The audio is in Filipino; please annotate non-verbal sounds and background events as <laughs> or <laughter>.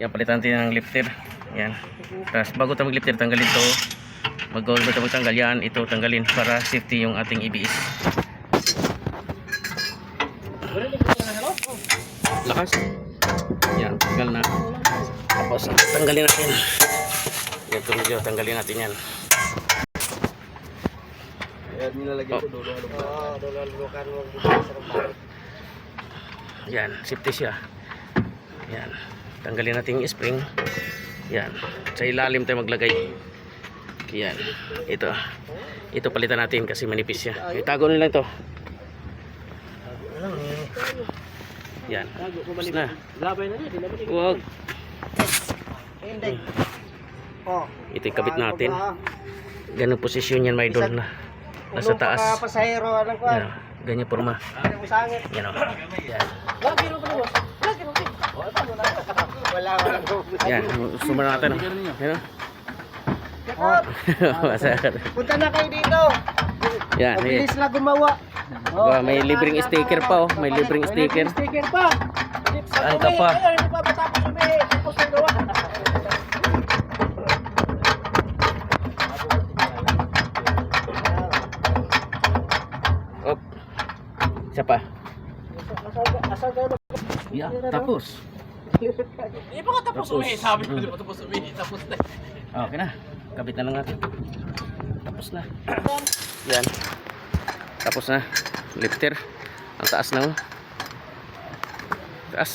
Yan, palitan natin ng lifter. Yan. Tapos bago tayo mag-lifter, tanggalin to. Mag-goal ba tayo magtanggal yan? Ito tanggalin para safety yung ating EBS. Lakas. Yan, tanggal na. Tapos tanggalin natin. Yan, ito medyo tanggalin natin yan. Ayan, nilalagay Oh. ko dulo. Oo, dululukan mo. Yan, safety siya. Yan. Tanggalin natin yung spring. Yan. Sa ilalim tayo maglagay. Yan. Ito. Ito palitan natin kasi manipis siya. Itago nila ito. Yan. Tapos na. Huwag. Hindi. Oh. Ito yung kabit natin. Ganun posisyon yan, may idol na. Nasa taas. Yan. Ganyan forma. Yan o. Yan. Wala, wala. Yan. Sumar natin. o. Yan o. Oh, <laughs> punta na kayo dito. Yan. Mabilis na gumawa. Ba, may libreng sticker pa oh. May libreng sticker. May sticker pa. Saan ka pa? Op. Isa pa. Yeah, tapos. Hindi pa ka tapos Tapos. umihi. Sabi ko, Mm. di pa tapos umihi. Tapos na. Okay na. Kabit na lang natin. Tapos na. Yan. Tapos na. Lifter. Ang taas na oh. Taas.